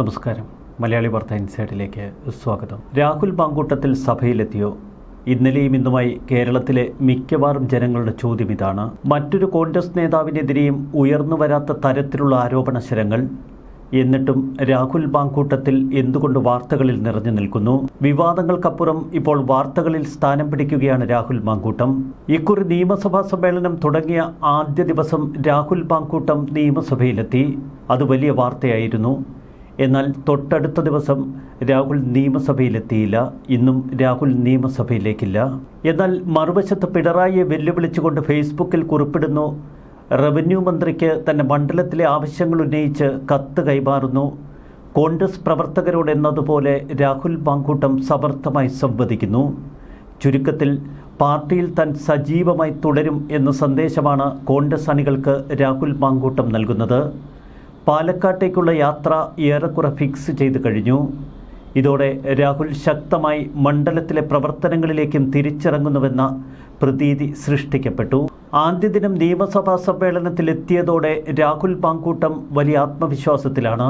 നമസ്കാരം. മലയാളി വാർത്ത ഇൻസൈഡിലേക്ക് സ്വാഗതം. രാഹുൽ പാങ്കൂട്ടത്തിൽ സഭയിലെത്തിയോ? ഇന്നലെയും ഇന്നുമായി കേരളത്തിലെ മിക്കവാറും ജനങ്ങളുടെ ചോദ്യം ഇതാണ്. മറ്റൊരു കോൺഗ്രസ് നേതാവിനെതിരെയും ഉയർന്നു വരാത്ത തരത്തിലുള്ള ആരോപണ ശരങ്ങൾ എന്നിട്ടും രാഹുൽ ബാങ്കൂട്ടത്തിൽ എന്തുകൊണ്ട് വാർത്തകളിൽ നിറഞ്ഞു നിൽക്കുന്നു? വിവാദങ്ങൾക്കപ്പുറം ഇപ്പോൾ വാർത്തകളിൽ സ്ഥാനം പിടിക്കുകയാണ് രാഹുൽ മാങ്കൂട്ടം ഇക്കുറി നിയമസഭാ സമ്മേളനം തുടങ്ങിയ ആദ്യ ദിവസം രാഹുൽ ബാങ്കൂട്ടം നിയമസഭയിലെത്തി. അത് വലിയ വാർത്തയായിരുന്നു. എന്നാൽ തൊട്ടടുത്ത ദിവസം രാഹുൽ നിയമസഭയിലെത്തിയില്ല. ഇന്നും രാഹുൽ നിയമസഭയിലേക്കില്ല. എന്നാൽ മറുവശത്ത് പിണറായിയെ വെല്ലുവിളിച്ചുകൊണ്ട് ഫേസ്ബുക്കിൽ കുറിപ്പിടുന്നു. റവന്യൂ മന്ത്രിക്ക് തന്റെ മണ്ഡലത്തിലെ ആവശ്യങ്ങൾ ഉന്നയിച്ച് കത്ത് കൈമാറുന്നു. കോൺഗ്രസ് പ്രവർത്തകരോട് എന്നതുപോലെ രാഹുൽ പാങ്കൂട്ടം സമർത്ഥമായി സംവദിക്കുന്നു. ചുരുക്കത്തിൽ പാർട്ടിയിൽ താൻ സജീവമായി തുടരും എന്ന സന്ദേശമാണ് കോൺഗ്രസ് അണികൾക്ക് രാഹുൽ മാങ്കൂട്ടം നൽകുന്നത്. പാലക്കാട്ടേക്കുള്ള യാത്ര ഏറെക്കുറെ ഫിക്സ് ചെയ്ത് കഴിഞ്ഞു. ഇതോടെ രാഹുൽ ശക്തമായി മണ്ഡലത്തിലെ പ്രവർത്തനങ്ങളിലേക്കും തിരിച്ചിറങ്ങുന്നുവെന്ന പ്രതീതി സൃഷ്ടിക്കപ്പെട്ടു. ആദ്യ ദിനം നിയമസഭാ സമ്മേളനത്തിലെത്തിയതോടെ രാഹുൽ പാങ്കൂട്ടം വലിയ ആത്മവിശ്വാസത്തിലാണ്.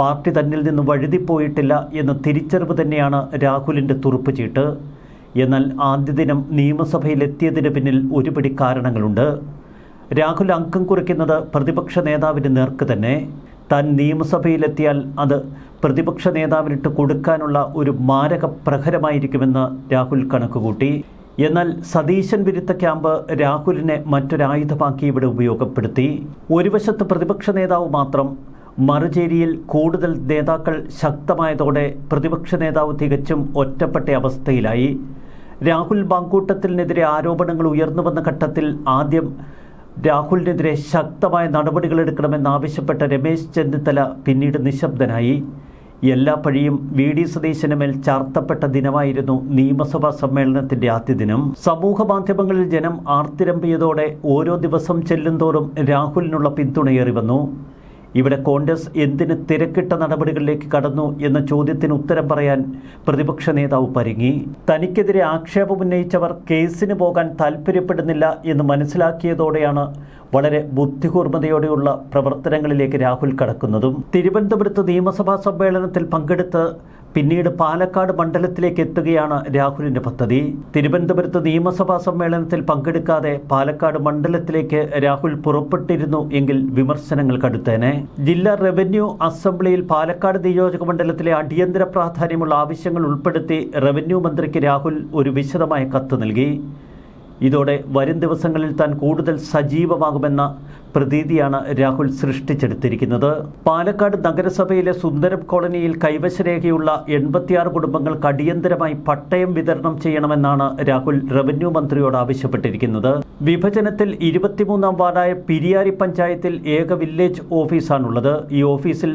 പാർട്ടി തന്നിൽ നിന്ന് വഴുതിപ്പോയിട്ടില്ല എന്ന തിരിച്ചറിവ് തന്നെയാണ് രാഹുലിന്റെ തുറുപ്പ് ചീട്ട് എന്നാൽ ആദ്യ ദിനം നിയമസഭയിലെത്തിയതിന് പിന്നിൽ ഒരുപിടി കാരണങ്ങളുണ്ട്. രാഹുൽ അംഗം കുറിക്കുന്നത് പ്രതിപക്ഷ നേതാവിന്റെ നേർക്ക് തന്നെ. താൻ നിയമസഭയിലെത്തിയാൽ അത് പ്രതിപക്ഷ നേതാവിനിട്ട് കൊടുക്കാനുള്ള ഒരു മാരക പ്രഹരമായിരിക്കുമെന്ന് രാഹുൽ കണക്കുകൂട്ടി. എന്നാൽ സതീശൻ വിരുദ്ധ ക്യാമ്പ് രാഹുലിനെ മറ്റൊരായുധമാക്കി ഇവിടെ ഉപയോഗപ്പെടുത്തി. ഒരു വശത്ത് പ്രതിപക്ഷ നേതാവ് മാത്രം മറുചേരിയിൽ കൂടുതൽ നേതാക്കൾ ശക്തമായതോടെ പ്രതിപക്ഷ നേതാവ് തികച്ചും ഒറ്റപ്പെട്ട അവസ്ഥയിലായി. രാഹുൽ ബാങ്കൂട്ടത്തിനെതിരെ ആരോപണങ്ങൾ ഉയർന്നു വന്ന ഘട്ടത്തിൽ ആദ്യം രാഹുലിനെതിരെ ശക്തമായ നടപടികളെടുക്കണമെന്നാവശ്യപ്പെട്ട രമേശ് ചെന്നിത്തല പിന്നീട് നിശബ്ദനായി. എല്ലാ പഴിയും വി ഡി സതീശന് മേൽ ചാർത്തപ്പെട്ട ദിനമായിരുന്നു നിയമസഭാ സമ്മേളനത്തിന്റെ ആദ്യ ദിനം. സമൂഹ മാധ്യമങ്ങളിൽ ജനം ആർത്തിരമ്പിയതോടെ ഓരോ ദിവസം ചെല്ലുന്തോറും രാഹുലിനുള്ള പിന്തുണയേറി വന്നു ഇവിടെ കോൺഗ്രസ് എന്തിന് തിരക്കിട്ട നടപടികളിലേക്ക് കടന്നു എന്ന ചോദ്യത്തിന് ഉത്തരം പറയാൻ പ്രതിപക്ഷ നേതാവ് പരിങ്ങി. തനിക്കെതിരെ ആക്ഷേപമുന്നയിച്ചവർ കേസിന് പോകാൻ താൽപ്പര്യപ്പെടുന്നില്ല എന്ന് മനസ്സിലാക്കിയതോടെയാണ് വളരെ ബുദ്ധികൂർമ്മതയോടെയുള്ള പ്രവർത്തനങ്ങളിലേക്ക് രാഹുൽ കടക്കുന്നതും. തിരുവനന്തപുരത്ത് നിയമസഭാ സമ്മേളനത്തിൽ പങ്കെടുത്ത് പിന്നീട് പാലക്കാട് മണ്ഡലത്തിലേക്ക് എത്തുകയാണ് രാഹുലിന്റെ പദ്ധതി. തിരുവനന്തപുരത്ത് നിയമസഭാ സമ്മേളനത്തിൽ പങ്കെടുക്കാതെ പാലക്കാട് മണ്ഡലത്തിലേക്ക് രാഹുൽ പുറപ്പെട്ടിരുന്നു എങ്കിൽ വിമർശനങ്ങൾ കടുത്തേനെ. ജില്ലാ റവന്യൂ അസംബ്ലിയിൽ പാലക്കാട് നിയോജക മണ്ഡലത്തിലെ അടിയന്തര പ്രാധാന്യമുള്ള ആവശ്യങ്ങൾ ഉൾപ്പെടുത്തി റവന്യൂ മന്ത്രിക്ക് രാഹുൽ ഒരു വിശദമായ കത്ത് നൽകി. ഇതോടെ വരും ദിവസങ്ങളിൽ താൻ കൂടുതൽ സജീവമാകുമെന്ന പ്രതീതിയാണ് രാഹുൽ സൃഷ്ടിച്ചെടുത്തിരിക്കുന്നത്. പാലക്കാട് നഗരസഭയിലെ സുന്ദരം കോളനിയിൽ കൈവശരേഖയുള്ള എൺപത്തിയാറ് കുടുംബങ്ങൾക്ക് അടിയന്തരമായി പട്ടയം വിതരണം ചെയ്യണമെന്നാണ് രാഹുൽ റവന്യൂ മന്ത്രിയോട് ആവശ്യപ്പെട്ടിരിക്കുന്നത്. വിഭജനത്തിൽ ഇരുപത്തിമൂന്നാം വാർഡായ പിരിയാരി പഞ്ചായത്തിൽ ഏക വില്ലേജ് ഓഫീസാണുള്ളത്. ഈ ഓഫീസിൽ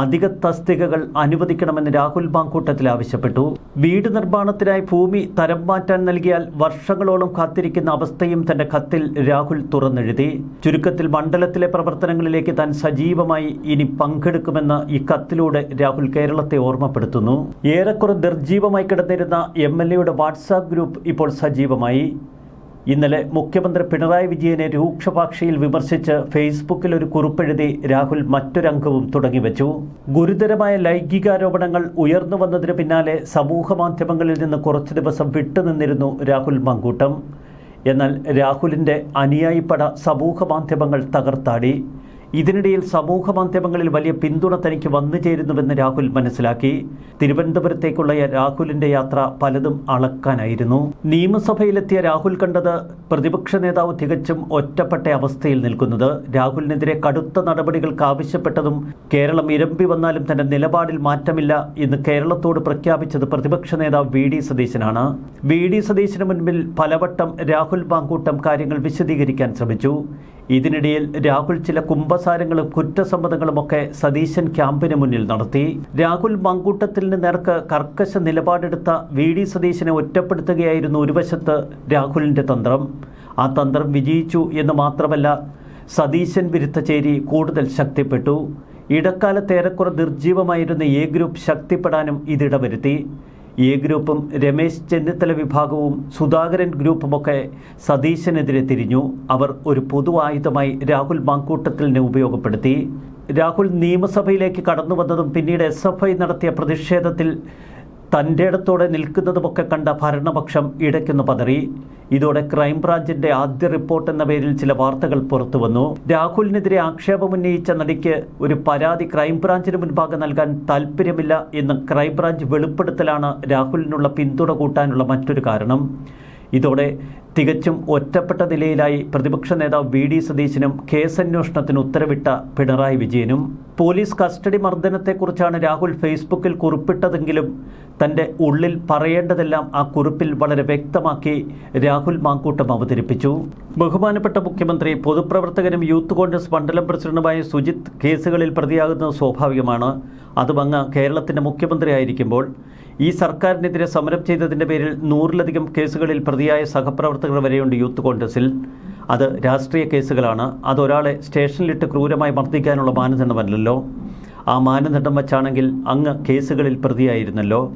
അധിക തസ്തികകൾ അനുവദിക്കണമെന്ന് രാഹുൽ മാങ്കൂട്ടത്തിൽ ആവശ്യപ്പെട്ടു. വീട് നിർമ്മാണത്തിനായി ഭൂമി തരം മാറ്റാൻ നൽകിയാൽ വർഷങ്ങളോളം കാത്തിരിക്കുന്ന അവസ്ഥയും തന്റെ കത്തിൽ രാഹുൽ തുറന്നെഴുതി. ചുരുക്കത്തിൽ മണ്ഡലത്തിലെ പ്രവർത്തനങ്ങളിലേക്ക് താൻ സജീവമായി ഇനി പങ്കെടുക്കുമെന്ന് ഈ കത്തിലൂടെ രാഹുൽ കേരളത്തെ ഓർമ്മപ്പെടുത്തുന്നു. ഏറെക്കുറെ നിർജീവമായി കിടന്നിരുന്ന എം എൽ എയുടെ വാട്സാപ്പ് ഗ്രൂപ്പ് ഇപ്പോൾ സജീവമായി. ഇന്നലെ മുഖ്യമന്ത്രി പിണറായി വിജയനെ രൂക്ഷഭാഷയിൽ വിമർശിച്ച് ഫേസ്ബുക്കിൽ ഒരു കുറിപ്പെഴുതി രാഹുൽ മറ്റൊരംഗവും തുടങ്ങിവെച്ചു. ഗുരുതരമായ ലൈംഗികാരോപണങ്ങൾ ഉയർന്നു വന്നതിന് പിന്നാലെ സമൂഹ മാധ്യമങ്ങളിൽ നിന്ന് കുറച്ചു ദിവസം വിട്ടുനിന്നിരുന്നു രാഹുൽ മങ്കൂട്ടം. എന്നാൽ രാഹുലിന്റെ അനുയായിപ്പട സമൂഹ മാധ്യമങ്ങൾ തകർത്താടി. ഇതിനിടയിൽ സമൂഹ മാധ്യമങ്ങളിൽ വലിയ പിന്തുണ തനിക്ക് വന്നു ചേരുന്നുവെന്ന് രാഹുൽ മനസ്സിലാക്കി. തിരുവനന്തപുരത്തേക്കുള്ള രാഹുലിന്റെ യാത്ര പലതും അളക്കാനായിരുന്നു. നിയമസഭയിലെത്തിയ രാഹുൽ കണ്ടത് പ്രതിപക്ഷ നേതാവ് തികച്ചും ഒറ്റപ്പെട്ട അവസ്ഥയിൽ നിൽക്കുന്നത്. രാഹുലിനെതിരെ കടുത്ത നടപടികൾക്ക് ആവശ്യപ്പെട്ടതും കേരളം ഇരമ്പി വന്നാലും തന്റെ നിലപാടിൽ മാറ്റമില്ല എന്ന് കേരളത്തോട് പ്രഖ്യാപിച്ചത് പ്രതിപക്ഷ നേതാവ് വി ഡി സതീശനാണ്. വി ഡി സതീശന് മുൻപിൽ പലവട്ടം രാഹുൽ മാങ്കൂട്ടം കാര്യങ്ങൾ വിശദീകരിക്കാൻ ശ്രമിച്ചു. ഇതിനിടയിൽ രാഹുൽ ചില കുംഭസാരങ്ങളും കുറ്റസമ്മതങ്ങളും ഒക്കെ സതീശൻ ക്യാമ്പിന് മുന്നിൽ നടത്തി. രാഹുൽ മങ്കൂട്ടത്തിന് നേർക്ക് കർക്കശ നിലപാടെടുത്ത വി ഡി സതീശനെ ഒറ്റപ്പെടുത്തുകയായിരുന്നു ഒരു വശത്ത് രാഹുലിന്റെ തന്ത്രം. ആ തന്ത്രം വിജയിച്ചു എന്ന് മാത്രമല്ല സതീശൻ വിരുദ്ധ ചേരി കൂടുതൽ ശക്തിപ്പെട്ടു. ഇടക്കാലത്തേറെക്കുറെ നിർജീവമായിരുന്ന എ ഗ്രൂപ്പ് ശക്തിപ്പെടാനും ഇതിടവരുത്തി എ ഗ്രൂപ്പും രമേശ് ചെന്നിത്തല വിഭാഗവും സുധാകരൻ ഗ്രൂപ്പുമൊക്കെ സതീശനെതിരെ തിരിഞ്ഞു. അവർ ഒരു പൊതു ആയുധമായി രാഹുൽ മാങ്കൂട്ടത്തിലിനെ ഉപയോഗപ്പെടുത്തി. രാഹുൽ നിയമസഭയിലേക്ക് കടന്നു വന്നതും പിന്നീട് എസ് എഫ് ഐ നടത്തിയ പ്രതിഷേധത്തിൽ തന്റെ ഇടത്തോടെ നിൽക്കുന്നതുമൊക്കെ കണ്ട ഭരണപക്ഷം ഇടയ്ക്കൊന്ന് പതറി. ഇതോടെ ക്രൈംബ്രാഞ്ചിന്റെ ആദ്യ റിപ്പോർട്ട് എന്ന പേരിൽ ചില വാർത്തകൾ പുറത്തുവന്നു രാഹുലിനെതിരെ ആക്ഷേപമുന്നയിച്ച നടിക്ക് ഒരു പരാതി ക്രൈംബ്രാഞ്ചിന് മുൻപാകെ നൽകാൻ താല്പര്യമില്ല എന്ന് ക്രൈംബ്രാഞ്ച് വെളിപ്പെടുത്തലാണ് രാഹുലിനുള്ള പിന്തുണ കൂട്ടാനുള്ള മറ്റൊരു കാരണം. ഇതോടെ തികച്ചും ഒറ്റപ്പെട്ട നിലയിലായി പ്രതിപക്ഷ നേതാവ് വി ഡി സതീശനും കേസന്വേഷണത്തിന് ഉത്തരവിട്ട പിണറായി വിജയനും പോലീസ് കസ്റ്റഡി മർദ്ദനത്തെക്കുറിച്ചാണ് രാഹുൽ ഫേസ്ബുക്കിൽ കുറിപ്പിട്ടതെങ്കിലും തന്റെ ഉള്ളിൽ പറയേണ്ടതെല്ലാം ആ കുറിപ്പിൽ വളരെ വ്യക്തമാക്കി രാഹുൽ മാങ്കൂട്ടം അവതരിപ്പിച്ചു. ബഹുമാനപ്പെട്ട മുഖ്യമന്ത്രി പൊതുപ്രവർത്തകനും യൂത്ത് കോൺഗ്രസ് മണ്ഡലം പ്രസിഡന്റുമായ സുജിത് കേസുകളിൽ പ്രതിയാകുന്നത് സ്വാഭാവികമാണ്. അതും അങ്ങ് കേരളത്തിന്റെ മുഖ്യമന്ത്രിയായിരിക്കുമ്പോൾ ഈ സർക്കാരിനെതിരെ സമരം ചെയ്തതിന്റെ പേരിൽ നൂറിലധികം കേസുകളിൽ പ്രതിയായ സഹപ്രവർത്തകർ വരെയുണ്ട് യൂത്ത് കോൺഗ്രസിൽ. അത് രാഷ്ട്രീയ കേസുകളാണ്. അതൊരാളെ സ്റ്റേഷനിലിട്ട് ക്രൂരമായി മർദ്ദിക്കാനുള്ള മാനദണ്ഡമല്ലല്ലോ. ആ മാനദണ്ഡം വച്ചാണെങ്കിൽ അങ്ങ് കേസുകളിൽ പ്രതിയായിരുന്നല്ലോ.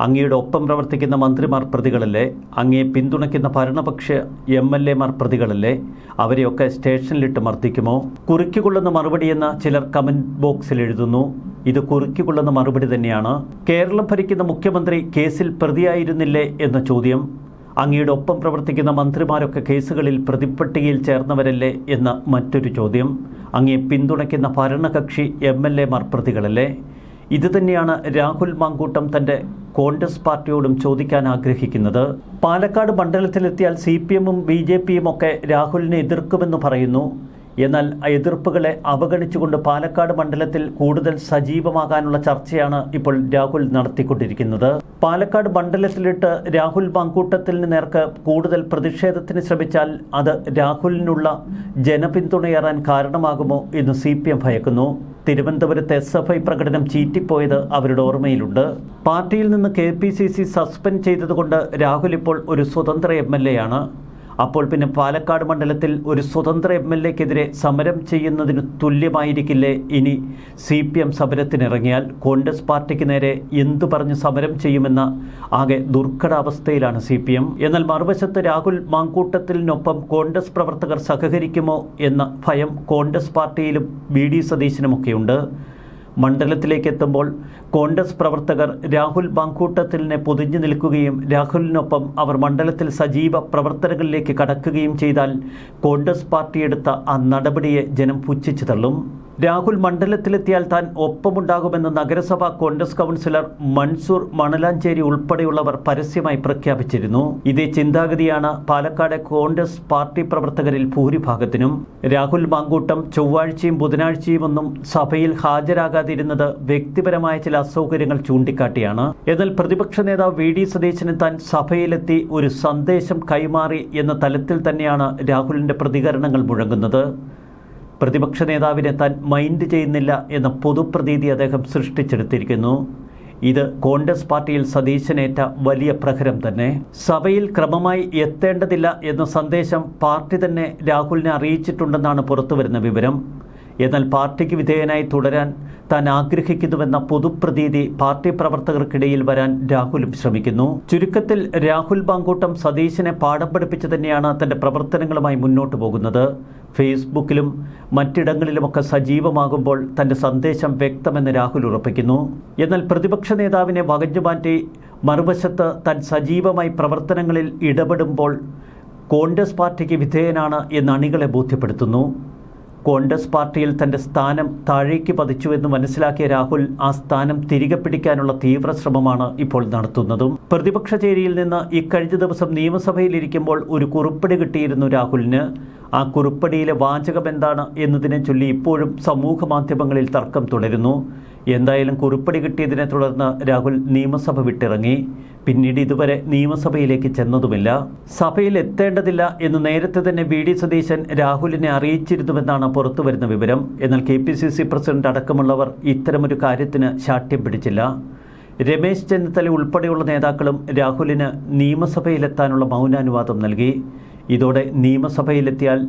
അങ്ങയുടെ ഒപ്പം പ്രവർത്തിക്കുന്ന മന്ത്രിമാർ പ്രതികളല്ലേ? അങ്ങയെ പിന്തുണയ്ക്കുന്ന ഭരണപക്ഷ എം എൽ എമാർ പ്രതികളല്ലേ? അവരെയൊക്കെ സ്റ്റേഷനിലിട്ട് മർദ്ദിക്കുമോ? കുറിക്കുകൊള്ളുന്ന മറുപടിയെന്ന് ചിലർ കമന്റ് ബോക്സിൽ എഴുതുന്നു. ഇത് കുറിക്കുകൊള്ളുന്ന മറുപടി തന്നെയാണ്. കേരളം ഭരിക്കുന്ന മുഖ്യമന്ത്രി കേസിൽ പ്രതിയായിരുന്നില്ലേ എന്ന ചോദ്യം. അങ്ങയുടെ ഒപ്പം പ്രവർത്തിക്കുന്ന മന്ത്രിമാരൊക്കെ കേസുകളിൽ പ്രതിപ്പട്ടികയിൽ ചേർന്നവരല്ലേ എന്ന മറ്റൊരു ചോദ്യം. അങ്ങയെ പിന്തുണയ്ക്കുന്ന ഭരണകക്ഷി എം എൽ എമാർ പ്രതികളല്ലേ? ഇതുതന്നെയാണ് രാഹുൽ മാങ്കൂട്ടം തന്റെ കോൺഗ്രസ് പാർട്ടിയോടും ചോദിക്കാൻ ആഗ്രഹിക്കുന്നത്. പാലക്കാട് മണ്ഡലത്തിലെത്തിയാൽ സി പി എമ്മും ബി ജെ പിയും ഒക്കെ രാഹുലിനെ എതിർക്കുമെന്ന് പറയുന്നു. എന്നാൽ എതിർപ്പുകളെ അവഗണിച്ചുകൊണ്ട് പാലക്കാട് മണ്ഡലത്തിൽ കൂടുതൽ സജീവമാകാനുള്ള ചർച്ചയാണ് ഇപ്പോൾ രാഹുൽ നടത്തിക്കൊണ്ടിരിക്കുന്നത്. പാലക്കാട് മണ്ഡലത്തിലിട്ട് രാഹുൽ മാങ്കൂട്ടത്തിന് നേർക്ക് കൂടുതൽ പ്രതിഷേധത്തിന് ശ്രമിച്ചാൽ അത് രാഹുലിനുള്ള ജനപിന്തുണയേറാൻ കാരണമാകുമോ എന്ന് സി പി എം ഭയക്കുന്നു. തിരുവനന്തപുരത്ത് എസ് എഫ് ഐ പ്രകടനം ചീറ്റിപ്പോയത് അവരുടെ ഓർമ്മയിലുണ്ട്. പാർട്ടിയിൽ നിന്ന് K P C C suspend ചെയ്തതുകൊണ്ട് രാഹുൽ ഇപ്പോൾ ഒരു സ്വതന്ത്ര എം എൽ എ ആണ്. അപ്പോൾ പിന്നെ പാലക്കാട് മണ്ഡലത്തിൽ ഒരു സ്വതന്ത്ര എം എൽ എക്കെതിരെ സമരം ചെയ്യുന്നതിന് തുല്യമായിരിക്കില്ലേ ഇനി സി പി എം സമരത്തിനിറങ്ങിയാൽ? കോൺഗ്രസ് പാർട്ടിക്ക് നേരെ എന്തു പറഞ്ഞ് സമരം ചെയ്യുമെന്ന ആകെ ദുർഘടാവസ്ഥയിലാണ് സി പി എം. എന്നാൽ മറുവശത്ത് രാഹുൽ മാങ്കൂട്ടത്തിനൊപ്പം കോൺഗ്രസ് പ്രവർത്തകർ സഹകരിക്കുമോ എന്ന ഭയം കോൺഗ്രസ് പാർട്ടിയിലും ബി ഡി സതീശനുമൊക്കെയുണ്ട്. മണ്ഡലത്തിലേക്ക് എത്തുമ്പോൾ കോൺഗ്രസ് പ്രവർത്തകർ രാഹുൽ ബാങ്കൂട്ടത്തിലിനെ പൊതിഞ്ഞു നിൽക്കുകയും രാഹുലിനൊപ്പം അവർ മണ്ഡലത്തിൽ സജീവ പ്രവർത്തനങ്ങളിലേക്ക് കടക്കുകയും ചെയ്താൽ കോൺഗ്രസ് പാർട്ടിയെടുത്ത ആ നടപടിയെ ജനം പുച്ഛിച്ചു തള്ളും. രാഹുൽ മണ്ഡലത്തിലെത്തിയാൽ താൻ ഒപ്പമുണ്ടാകുമെന്ന് നഗരസഭ കോൺഗ്രസ് കൗൺസിലർ മൻസൂർ മണലാഞ്ചേരി ഉൾപ്പെടെയുള്ളവർ പരസ്യമായി പ്രഖ്യാപിച്ചിരുന്നു. ഇതേ ചിന്താഗതിയാണ് പാലക്കാട് കോൺഗ്രസ് പാർട്ടി പ്രവർത്തകരിൽ ഭൂരിഭാഗത്തിനും. രാഹുൽ മാങ്കൂട്ടം ചൊവ്വാഴ്ചയും ബുധനാഴ്ചയും ഒന്നും സഭയിൽ ഹാജരാകാതിരുന്നത് വ്യക്തിപരമായ ചില അസൗകര്യങ്ങൾ ചൂണ്ടിക്കാട്ടിയാണ്. എന്നാൽ പ്രതിപക്ഷ നേതാവ് വി ഡി സതീശന് താൻ സഭയിലെത്തി ഒരു സന്ദേശം കൈമാറി എന്ന തലത്തിൽ തന്നെയാണ് രാഹുലിന്റെ പ്രതികരണങ്ങൾ മുഴങ്ങുന്നത്. പ്രതിപക്ഷ നേതാവിനെ താൻ മൈൻഡ് ചെയ്യുന്നില്ല എന്ന പൊതുപ്രതീതി അദ്ദേഹം സൃഷ്ടിച്ചെടുത്തിരിക്കുന്നു. ഇത് കോൺഗ്രസ് പാർട്ടിയിൽ സതീശനേറ്റ വലിയ പ്രഹരം തന്നെ. സഭയിൽ ക്രമമായി എത്തേണ്ടതില്ല എന്ന സന്ദേശം പാർട്ടി തന്നെ രാഹുലിനെ അറിയിച്ചിട്ടുണ്ടെന്നാണ് പുറത്തുവരുന്ന വിവരം. എന്നാൽ പാർട്ടിക്ക് വിധേയനായി തുടരാൻ താൻ ആഗ്രഹിക്കുന്നുവെന്ന പൊതുപ്രതീതി പാർട്ടി പ്രവർത്തകർക്കിടയിൽ വരാൻ രാഹുലും ശ്രമിക്കുന്നു. ചുരുക്കത്തിൽ രാഹുൽ ബാങ്കൂട്ടം സതീശനെ പാഠം പഠിപ്പിച്ചു തന്നെയാണ് തന്റെ പ്രവർത്തനങ്ങളുമായി മുന്നോട്ട് പോകുന്നത്. ഫേസ്ബുക്കിലും മറ്റിടങ്ങളിലുമൊക്കെ സജീവമാകുമ്പോൾ തന്റെ സന്ദേശം വ്യക്തമെന്ന് രാഹുൽ ഉറപ്പിക്കുന്നു. എന്നാൽ പ്രതിപക്ഷ നേതാവിനെ വകഞ്ഞുമാറ്റി മറുവശത്ത് താൻ സജീവമായി പ്രവർത്തനങ്ങളിൽ ഇടപെടുമ്പോൾ കോൺഗ്രസ് പാർട്ടിക്ക് വിധേയനാണ് എന്ന് അണികളെ ബോധ്യപ്പെടുത്തുന്നു. കോൺഗ്രസ് പാർട്ടിയിൽ തന്റെ സ്ഥാനം താഴേക്ക് പതിച്ചുവെന്ന് മനസ്സിലാക്കിയ രാഹുൽ ആ സ്ഥാനം തിരികെ പിടിക്കാനുള്ള തീവ്ര ശ്രമമാണ് ഇപ്പോൾ നടത്തുന്നതും. പ്രതിപക്ഷ ചേരിയിൽ നിന്ന് ഇക്കഴിഞ്ഞ ദിവസം നിയമസഭയിലിരിക്കുമ്പോൾ ഒരു കുറിപ്പടി കിട്ടിയിരുന്നു രാഹുലിന്. ആ കുറിപ്പടിയിലെ വാചകം എന്താണ് എന്നതിനെ ചൊല്ലി ഇപ്പോഴും സമൂഹ മാധ്യമങ്ങളിൽ തർക്കം തുടരുന്നു. എന്തായാലും കുറിപ്പടി കിട്ടിയതിനെ തുടർന്ന് രാഹുൽ നിയമസഭ വിട്ടിറങ്ങി. പിന്നീട് ഇതുവരെ നിയമസഭയിലേക്ക് ചെന്നതുമില്ല. സഭയിൽ എത്തേണ്ടതില്ല എന്ന് നേരത്തെ തന്നെ വി ഡി സതീശൻ രാഹുലിനെ അറിയിച്ചിരുന്നുവെന്നാണ് പുറത്തുവരുന്ന വിവരം. എന്നാൽ K P C C president അടക്കമുള്ളവർ ഇത്തരമൊരു കാര്യത്തിന് ശാഠ്യം പിടിച്ചില്ല. രമേശ് ചെന്നിത്തല ഉൾപ്പെടെയുള്ള നേതാക്കളും രാഹുലിന് നിയമസഭയിലെത്താനുള്ള മൗനാനുവാദം നൽകി. ഇതോടെ നിയമസഭയിലെത്തിയാൽ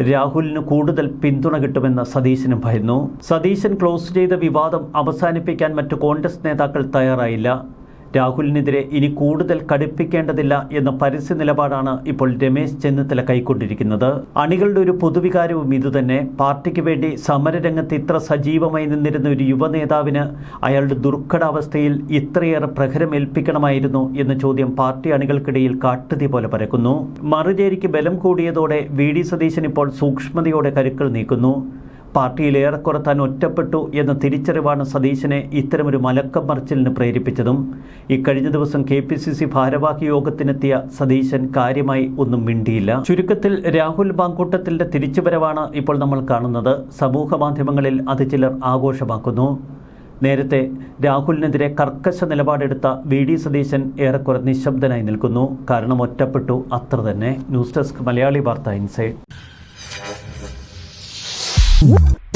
രാഹുലിന് കൂടുതൽ പിന്തുണ കിട്ടുമെന്ന് സതീശനും ഭയന്നു. സതീശൻ ക്ലോസ് ചെയ്ത വിവാദം അവസാനിപ്പിക്കാൻ മറ്റു കോൺഗ്രസ് നേതാക്കൾ തയ്യാറായില്ല. രാഹുലിനെതിരെ ഇനി കൂടുതൽ കടുപ്പിക്കേണ്ടതില്ല എന്ന പരസ്യ നിലപാടാണ് ഇപ്പോൾ രമേശ് ചെന്നിത്തല കൈക്കൊണ്ടിരിക്കുന്നത്. അണികളുടെ ഒരു പൊതുവികാരവും ഇതുതന്നെ. പാർട്ടിക്ക് വേണ്ടി സമരരംഗത്ത് ഇത്ര സജീവമായി നിന്നിരുന്ന ഒരു യുവ നേതാവിന് അയാളുടെ ദുർഘടാവസ്ഥയിൽ ഇത്രയേറെ പ്രഹരമേൽപ്പിക്കണമായിരുന്നു എന്ന ചോദ്യം പാർട്ടി അണികൾക്കിടയിൽ കാട്ടുതി പോലെ പരക്കുന്നു. മറുചേരിക്ക് ബലം കൂടിയതോടെ വി ഡി സതീശൻ ഇപ്പോൾ സൂക്ഷ്മതയോടെ കരുക്കൾ നീക്കുന്നു. പാർട്ടിയിൽ ഏറെക്കുറെ താൻ ഒറ്റപ്പെട്ടു എന്ന തിരിച്ചറിവാണ് സതീശനെ ഇത്തരമൊരു മലക്കം മറിച്ചിലിന് പ്രേരിപ്പിച്ചതും. ഇക്കഴിഞ്ഞ ദിവസം കെ പി സി സി ഭാരവാഹി യോഗത്തിനെത്തിയ സതീശൻ കാര്യമായി ഒന്നും മിണ്ടിയില്ല. ചുരുക്കത്തിൽ രാഹുൽ ബാങ്കൂട്ടത്തിന്റെ തിരിച്ചുവരവാണ് ഇപ്പോൾ നമ്മൾ കാണുന്നത്. സമൂഹ മാധ്യമങ്ങളിൽ അത് ചിലർ ആഘോഷമാക്കുന്നു. നേരത്തെ രാഹുലിനെതിരെ കർക്കശ നിലപാടെടുത്ത വി ഡി സതീശൻ ഏറെക്കുറെ നിശബ്ദനായി നിൽക്കുന്നു. കാരണം ഒറ്റപ്പെട്ടു അത്ര തന്നെ. ന്യൂസ് ഡെസ്ക് മലയാളി വാർത്ത ഇൻസൈഡ് Música